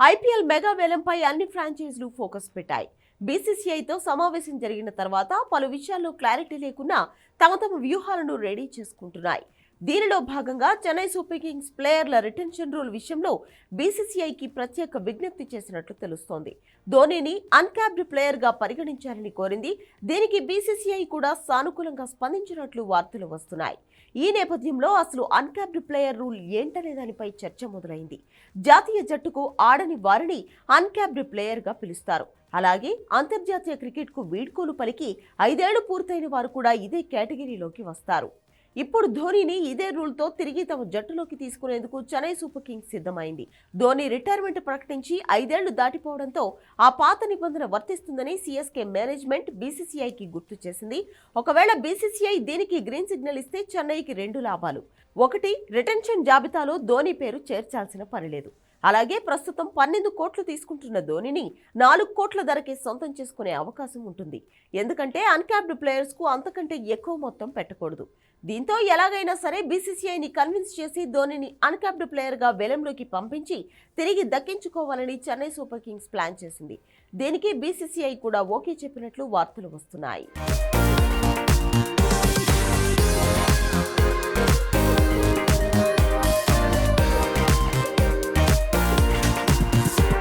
IPL mega వేలంపై అన్ని ఫ్రాంచైజీలు focus పెట్టాయి. బీసీసీఐతో సమావేశం జరిగిన తర్వాత పలు విషయాల్లో క్లారిటీ లేకున్నా తమ తమ వ్యూహాలను రెడీ చేసుకుంటున్నాయి. దీనిలో భాగంగా చెన్నై సూపర్ కింగ్స్ ప్లేయర్ల రిటెన్షన్ రూల్ విషయంలో బీసీసీఐకి ప్రత్యేక విజ్ఞప్తి చేసినట్లు తెలుస్తోంది. ధోనీని అన్క్యాప్డ్ ప్లేయర్గా పరిగణించాలని కోరింది. దీనికి బీసీసీఐ కూడా సానుకూలంగా స్పందించినట్లు వార్తలు వస్తున్నాయి. ఈ నేపథ్యంలో అసలు అన్క్యాప్డ్ ప్లేయర్ రూల్ ఏంటనే దానిపై చర్చ మొదలైంది. జాతీయ జట్టుకు ఆడని వారిని అన్క్యాప్డ్ ప్లేయర్గా పిలుస్తారు. అలాగే అంతర్జాతీయ క్రికెట్కు వీడ్కోలు పలికి ఐదేళ్ళు పూర్తయిన వారు కూడా ఇదే కేటగిరీలోకి వస్తారు. ఇప్పుడు ధోనీని ఇదే రూల్తో తిరిగి తమ జట్టులోకి తీసుకునేందుకు చెన్నై సూపర్ కింగ్స్ సిద్ధమైంది. ధోని రిటైర్మెంట్ ప్రకటించి ఐదేళ్ళు దాటిపోవడంతో ఆ పాత నిబంధన వర్తిస్తుందని సీఎస్కే మేనేజ్మెంట్ బీసీసీఐకి గుర్తు చేసింది. ఒకవేళ బీసీసీఐ దీనికి గ్రీన్ సిగ్నల్ ఇస్తే చెన్నైకి రెండు లాభాలు. ఒకటి రిటెన్షన్ జాబితాలో ధోని పేరు చేర్చాల్సిన పనిలేదు అలాగే ప్రస్తుతం పన్నెండు కోట్లు తీసుకుంటున్న ధోనిని నాలుగు కోట్ల ధరకే సొంతం చేసుకునే అవకాశం ఉంటుంది. ఎందుకంటే అన్క్యాప్డ్ ప్లేయర్స్కు అంతకంటే ఎక్కువ మొత్తం పెట్టకూడదు. దీంతో ఎలాగైనా సరే బీసీసీఐని కన్విన్స్ చేసి ధోనిని అన్క్యాప్డ్ ప్లేయర్గా వేలంలోకి పంపించి తిరిగి దక్కించుకోవాలని చెన్నై సూపర్ కింగ్స్ ప్లాన్ చేసింది. దీనికి బీసీసీఐ కూడా ఓకే చెప్పినట్లు వార్తలు వస్తున్నాయి.